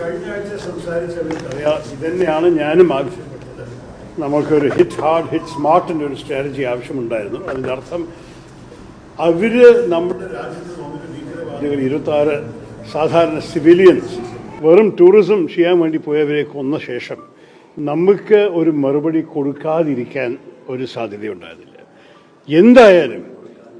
കഴിഞ്ഞ ആഴ്ച സംസാരിച്ചവർക്കറിയാം ഇതന്നെയാണ് ഞാനും ആവശ്യപ്പെട്ടത്. നമുക്കൊരു ഹിറ്റ് ഹാർഡ് ഹിറ്റ് സ്മാർട്ടിന്റെ ഒരു സ്ട്രാറ്റജി ആവശ്യമുണ്ടായിരുന്നു. അതിന്റെ അർത്ഥം അവർ നമ്മുടെ രാജ്യത്ത് ഇരുപത്താറ് സാധാരണ സിവിലിയൻസ് വെറും ടൂറിസം ചെയ്യാൻ വേണ്ടി പോയവരെ കൊന്ന ശേഷം നമുക്ക് ഒരു മറുപടി കൊടുക്കാതിരിക്കാൻ ഒരു സാധ്യതയുണ്ടായിരുന്നില്ല. എന്തായാലും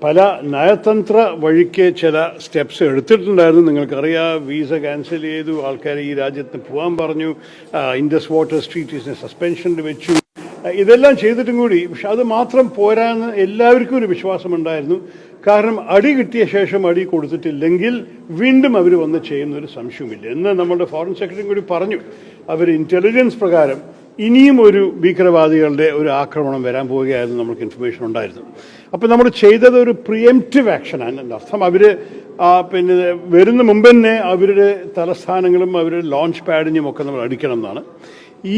പല നയതന്ത്ര വഴിക്ക് ചില സ്റ്റെപ്സ് എടുത്തിട്ടുണ്ടായിരുന്നു. നിങ്ങൾക്കറിയാം വീസ ക്യാൻസൽ ചെയ്തു ആൾക്കാരെ ഈ രാജ്യത്ത് പോകാൻ പറഞ്ഞു ഇൻഡസ് വാട്ടർ സ്ട്രീറ്റീസിനെ സസ്പെൻഷനിൽ വെച്ചു. ഇതെല്ലാം ചെയ്തിട്ടും കൂടി പക്ഷെ അത് മാത്രം പോരാന്ന് എല്ലാവർക്കും ഒരു വിശ്വാസമുണ്ടായിരുന്നു. കാരണം അടി കിട്ടിയ ശേഷം അടി കൊടുത്തിട്ടില്ലെങ്കിൽ വീണ്ടും അവർ വന്ന് ചെയ്യുന്നൊരു സംശയമില്ല എന്ന് നമ്മുടെ ഫോറിൻ സെക്രട്ടറിയും കൂടി പറഞ്ഞു. അവർ ഇന്റലിജൻസ് പ്രകാരം ഇനിയും ഒരു ഭീകരവാദികളുടെ ഒരു ആക്രമണം വരാൻ പോവുകയായിരുന്നു നമുക്ക് ഇൻഫർമേഷൻ ഉണ്ടായിരുന്നു അപ്പോൾ നമ്മൾ ചെയ്തത് ഒരു പ്രിയംറ്റീവ് ആക്ഷനാണ് എന്റെ അർത്ഥം അവർ പിന്നെ വരുന്ന മുമ്പ് തന്നെ അവരുടെ തലസ്ഥാനങ്ങളും അവരുടെ ലോഞ്ച് പാഡിനും ഒക്കെ നമ്മൾ അടിക്കണം എന്നാണ്.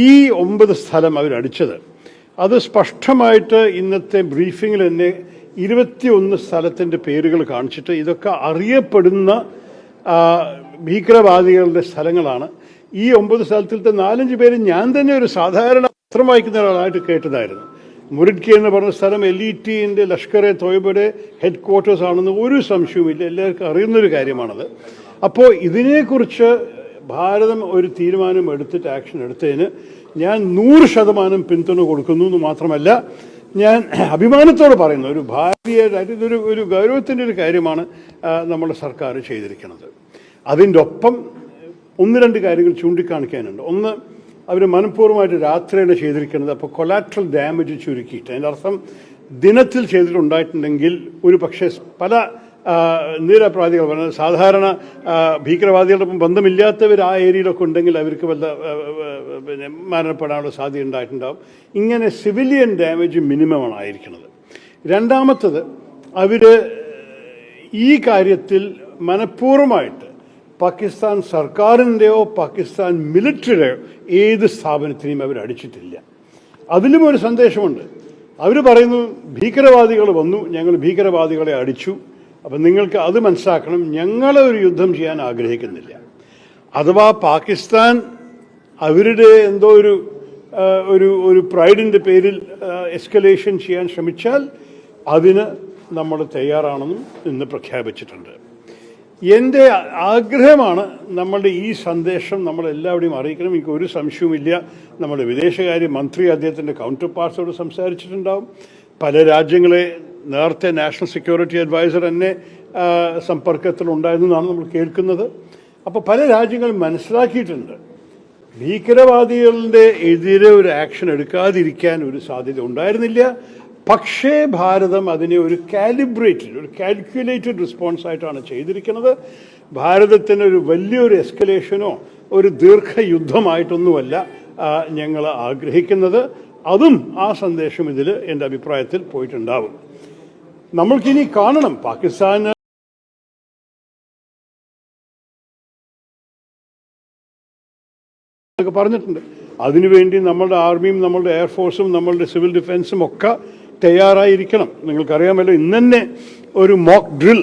ഈ ഒമ്പത് സ്ഥലം അവരടിച്ചത് അത് സ്പഷ്ടമായിട്ട് ഇന്നത്തെ ബ്രീഫിങ്ങിൽ തന്നെ ഇരുപത്തിയൊന്ന് സ്ഥലത്തിന്റെ പേരുകൾ കാണിച്ചിട്ട് ഇതൊക്കെ അറിയപ്പെടുന്ന ഭീകരവാദികളുടെ സ്ഥലങ്ങളാണ്. ഈ ഒമ്പത് സ്ഥലത്തിലത്തെ നാലഞ്ച് പേര് ഞാൻ തന്നെ ഒരു സാധാരണ പത്രം വായിക്കുന്ന ഒരാളായിട്ട് കേട്ടതായിരുന്നു. മുരിഡ്കി എന്ന് പറഞ്ഞ സ്ഥലം ടിന്റെ ലഷ്കർ എ തോയ്ബയുടെ ഹെഡ് ക്വാർട്ടേഴ്സ് ആണെന്ന് ഒരു സംശയവുമില്ല. എല്ലാവർക്കും അറിയുന്നൊരു കാര്യമാണത്. അപ്പോൾ ഇതിനെക്കുറിച്ച് ഭാരതം ഒരു തീരുമാനം എടുത്തിട്ട് ആക്ഷൻ എടുത്തതിന് ഞാൻ നൂറ് ശതമാനം പിന്തുണ കൊടുക്കുന്നു എന്ന് മാത്രമല്ല ഞാൻ അഭിമാനത്തോടെ പറയുന്നു. ഒരു ഭാരതീയ ഇതൊരു ഒരു ഗൗരവത്തിന്റെ ഒരു കാര്യമാണ് നമ്മുടെ സർക്കാർ ചെയ്തിരിക്കുന്നത്. അതിന്റെ ഒപ്പം ഒന്ന് രണ്ട് കാര്യങ്ങൾ ചൂണ്ടിക്കാണിക്കാനുണ്ട്. ഒന്ന് അവർ മനഃപൂർവമായിട്ട് രാത്രിയാണ് ചെയ്തിരിക്കുന്നത്. അപ്പോൾ കൊലാട്രൽ ഡാമേജ് ചുരുക്കിയിട്ട്. അതിന്റെ അർത്ഥം ദിനത്തിൽ ചെയ്തിട്ടുണ്ടായിട്ടുണ്ടെങ്കിൽ ഒരു പക്ഷേ പല നിരപരാധികൾ പറഞ്ഞത് സാധാരണ ഭീകരവാദികളോടൊപ്പം ബന്ധമില്ലാത്തവർ ആ ഏരിയയിലൊക്കെ ഉണ്ടെങ്കിൽ അവർക്ക് വല്ല പിന്നെ മരണപ്പെടാനുള്ള സാധ്യത ഉണ്ടായിട്ടുണ്ടാവും. ഇങ്ങനെ സിവിലിയൻ ഡാമേജ് മിനിമമാണ് ആയിരിക്കുന്നത്. രണ്ടാമത്തത് അവർ ഈ കാര്യത്തിൽ മനഃപൂർവമായിട്ട് പാകിസ്ഥാൻ സർക്കാരിന്റെയോ പാകിസ്ഥാൻ മിലിറ്ററിയുടെയോ ഏത് സ്ഥാപനത്തിനെയും അവർ അടിച്ചിട്ടില്ല. അതിലും ഒരു സന്ദേശമുണ്ട്. അവർ പറയുന്നു ഭീകരവാദികൾ വന്നു ഞങ്ങൾ ഭീകരവാദികളെ അടിച്ചു. അപ്പം നിങ്ങൾക്ക് അത് മനസ്സിലാക്കണം ഞങ്ങൾ ഒരു യുദ്ധം ചെയ്യാൻ ആഗ്രഹിക്കുന്നില്ല. അഥവാ പാകിസ്ഥാൻ അവരുടെ എന്തോ ഒരു ഒരു ഒരു പ്രൈഡിന്റെ പേരിൽ എസ്കലേഷൻ ചെയ്യാൻ ശ്രമിച്ചാൽ അതിന് നമ്മൾ തയ്യാറാണെന്നും ഇന്ന് പ്രഖ്യാപിച്ചിട്ടുണ്ട്. എന്റെ ആഗ്രഹമാണ് നമ്മളുടെ ഈ സന്ദേശം നമ്മളെല്ലാവരുടെയും അറിയിക്കണം. എനിക്ക് ഒരു സംശയവുമില്ല. നമ്മുടെ വിദേശകാര്യ മന്ത്രി അദ്ദേഹത്തിന്റെ കൗണ്ടർ പാർട്സോട് സംസാരിച്ചിട്ടുണ്ടാവും. പല രാജ്യങ്ങളെ നേരത്തെ നാഷണൽ സെക്യൂരിറ്റി അഡ്വൈസർ എന്നെ ആ, സമ്പർക്കത്തിലുണ്ടായിരുന്നതാണ് നമ്മൾ കേൾക്കുന്നത്. അപ്പോൾ പല രാജ്യങ്ങളും മനസ്സിലാക്കിയിട്ടുണ്ട്. ഭീകരവാദികളുടെ എതിരെ ഒരു ആക്ഷൻ എടുക്കാതിരിക്കാൻ ഒരു സാധ്യത ഉണ്ടായിരുന്നില്ല. പക്ഷേ ഭാരതം അതിനെ ഒരു കാലിബ്രേറ്റഡ് ഒരു കാൽക്കുലേറ്റഡ് റെസ്പോൺസ് ആയിട്ടാണ് ചെയ്തിരിക്കുന്നത്. ഭാരതത്തിന് ഒരു വലിയൊരു എസ്കലേഷനോ ഒരു ദീർഘയുദ്ധമായിട്ടൊന്നുമല്ല ഞങ്ങൾ ആഗ്രഹിക്കുന്നത്. അതും ആ സന്ദേശം ഇതിൽ എന്റെ അഭിപ്രായത്തിൽ പോയിട്ടുണ്ടാവും. നമ്മൾക്കിനി കാണണം. പാകിസ്ഥാൻ ഒക്കെ പറഞ്ഞിട്ടുണ്ട്. അതിനുവേണ്ടി നമ്മളുടെ ആർമിയും നമ്മളുടെ എയർഫോഴ്സും നമ്മളുടെ സിവിൽ ഡിഫൻസും ഒക്കെ തയ്യാറായിരിക്കണം. നിങ്ങൾക്കറിയാമല്ലോ ഇന്നെ ഒരു മോക്ക് ഡ്രിൽ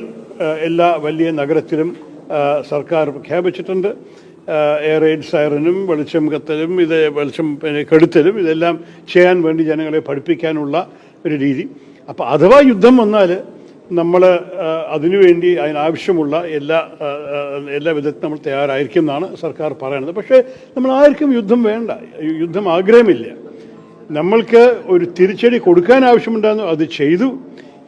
എല്ലാ വലിയ നഗരത്തിലും സർക്കാർ പ്രഖ്യാപിച്ചിട്ടുണ്ട് എയർ എയ്ഡ് സൈറനും വെളിച്ചം കത്തലും ഇത് വെളിച്ചം പിന്നെ കെടുത്തലും ഇതെല്ലാം ചെയ്യാൻ വേണ്ടി ജനങ്ങളെ പഠിപ്പിക്കാനുള്ള ഒരു രീതി. അപ്പോൾ അഥവാ യുദ്ധം വന്നാൽ നമ്മൾ അതിനുവേണ്ടി അതിനാവശ്യമുള്ള എല്ലാ എല്ലാ വിധത്തിലും നമ്മൾ തയ്യാറായിരിക്കും എന്നാണ് സർക്കാർ പറയുന്നത്. പക്ഷേ നമ്മൾ ആർക്കും യുദ്ധം വേണ്ട. യുദ്ധം ആഗ്രഹമില്ല. നമ്മൾക്ക് ഒരു തിരിച്ചടി കൊടുക്കാൻ ആവശ്യമുണ്ടായിരുന്നു അത് ചെയ്തു.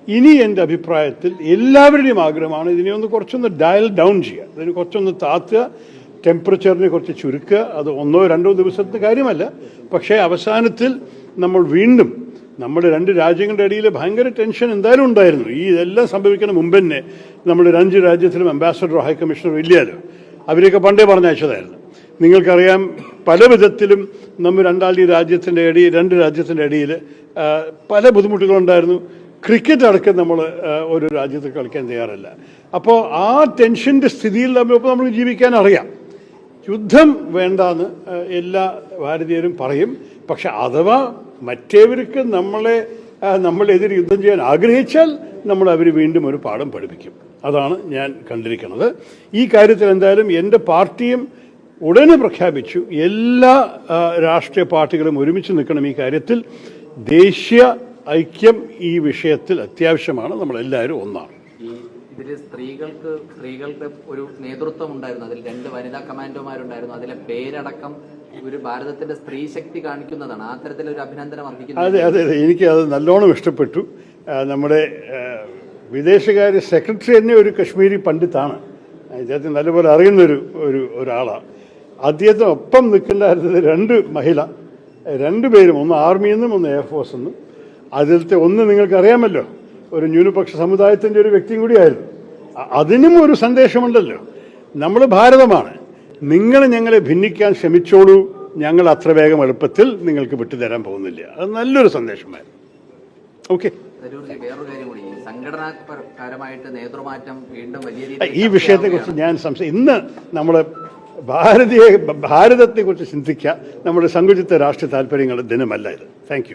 ഇനി എന്റെ അഭിപ്രായത്തിൽ എല്ലാവരുടെയും ആഗ്രഹമാണ് ഇതിനെ ഒന്ന് കുറച്ചൊന്ന് ഡയൽ ഡൗൺ ചെയ്യുക. ഇതിന് കുറച്ചൊന്ന് താത്തുക. ടെമ്പറേച്ചറിനെ കുറച്ച് ചുരുക്കുക. അത് ഒന്നോ രണ്ടോ ദിവസത്തെ കാര്യമല്ല. പക്ഷേ അവസാനത്തിൽ നമ്മൾ വീണ്ടും നമ്മുടെ രണ്ട് രാജ്യങ്ങളുടെ ഇടയിൽ ഭയങ്കര ടെൻഷൻ എന്തായാലും ഉണ്ടായിരുന്നു. ഈ ഇതെല്ലാം സംഭവിക്കുന്ന മുമ്പ് തന്നെ നമ്മുടെ രണ്ട് രാജ്യത്തിലും അംബാസഡറോ ഹൈ കമ്മീഷണറോ ഇല്ലല്ലോ അവരെയൊക്കെ പണ്ടേ പറഞ്ഞയച്ചതായിരുന്നു. നിങ്ങൾക്കറിയാം പല വിധത്തിലും നമ്മൾ രണ്ടാളുടെ രാജ്യത്തിന്റെ ഇടയിൽ രണ്ട് രാജ്യത്തിന്റെ ഇടയിൽ പല ബുദ്ധിമുട്ടുകളുണ്ടായിരുന്നു. ക്രിക്കറ്റ് അടക്കം നമ്മൾ ഒരു രാജ്യത്ത് കളിക്കാൻ തയ്യാറല്ല. അപ്പോൾ ആ ടെൻഷന്റെ സ്ഥിതിയിൽ നമ്മളിപ്പോൾ നമ്മൾ ജീവിക്കാൻ അറിയാം. യുദ്ധം വേണ്ടാന്ന് എല്ലാ ഭാരതീയരും പറയും. പക്ഷെ അഥവാ മറ്റേവർക്ക് നമ്മളെ നമ്മളെതിരെ യുദ്ധം ചെയ്യാൻ ആഗ്രഹിച്ചാൽ നമ്മൾ അവർ വീണ്ടും ഒരു പാഠം പഠിപ്പിക്കും. അതാണ് ഞാൻ കണ്ടിരിക്കുന്നത്. ഈ കാര്യത്തിൽ എന്തായാലും എന്റെ പാർട്ടിയും ഉടനെ പ്രഖ്യാപിച്ചു. എല്ലാ രാഷ്ട്രീയ പാർട്ടികളും ഒരുമിച്ച് നിൽക്കണം ഈ കാര്യത്തിൽ. ദേശീയ ഐക്യം ഈ വിഷയത്തിൽ അത്യാവശ്യമാണ്. നമ്മളെല്ലാവരും ഒന്നാണ്. ഇതിൽ സ്ത്രീകൾക്ക് സ്ത്രീകളുടെ ഒരു നേതൃത്വം ഉണ്ടായിരുന്നു അതിൽ രണ്ട് വനിതാ കമാൻഡോമാരുണ്ടായിരുന്നു. അതിലെ പേരടക്കം ഒരു ഭാരതത്തിന്റെ സ്ത്രീ ശക്തി കാണിക്കുന്നതാണ്. ആ തരത്തിൽ ഒരു അഭിനന്ദനം അർഹിക്കുന്നു. അതെ അതെ അതെ. എനിക്ക് അത് നല്ലോണം ഇഷ്ടപ്പെട്ടു. നമ്മുടെ വിദേശകാര്യ സെക്രട്ടറി തന്നെ ഒരു കശ്മീരി പണ്ഡിത്താണ് അദ്ദേഹത്തിന് നല്ലപോലെ അറിയുന്നൊരു ഒരു ഒരാളാണ് അദ്ദേഹത്തിന് ഒപ്പം നിൽക്കേണ്ടായിരുന്നത് രണ്ട് മഹിള രണ്ടുപേരും ഒന്ന് ആർമിയിൽ നിന്നും ഒന്ന് എയർഫോഴ്സിൽ നിന്നും അതിലത്തെ ഒന്ന് നിങ്ങൾക്കറിയാമല്ലോ ഒരു ന്യൂനപക്ഷ സമുദായത്തിന്റെ ഒരു വ്യക്തിയും കൂടിയായിരുന്നു. അതിനും ഒരു സന്ദേശമുണ്ടല്ലോ. നമ്മൾ ഭാരതമാണ്. നിങ്ങൾ ഞങ്ങളെ ഭിന്നിക്കാൻ ശ്രമിച്ചോളൂ. ഞങ്ങൾ അത്ര വേഗം എളുപ്പത്തിൽ നിങ്ങൾക്ക് വിട്ടുതരാൻ പോകുന്നില്ല. അത് നല്ലൊരു സന്ദേശമായിരുന്നു. ഓക്കെ. ഈ വിഷയത്തെക്കുറിച്ച് ഞാൻ സംശയം ഇന്ന് നമ്മൾ ഭാരതീയ ഭാരതത്തെക്കുറിച്ച് ചിന്തിക്കുക നമ്മുടെ സങ്കുചിത രാഷ്ട്രീയ താല്പര്യങ്ങളുടെ ദിനമല്ല ഇത്. താങ്ക്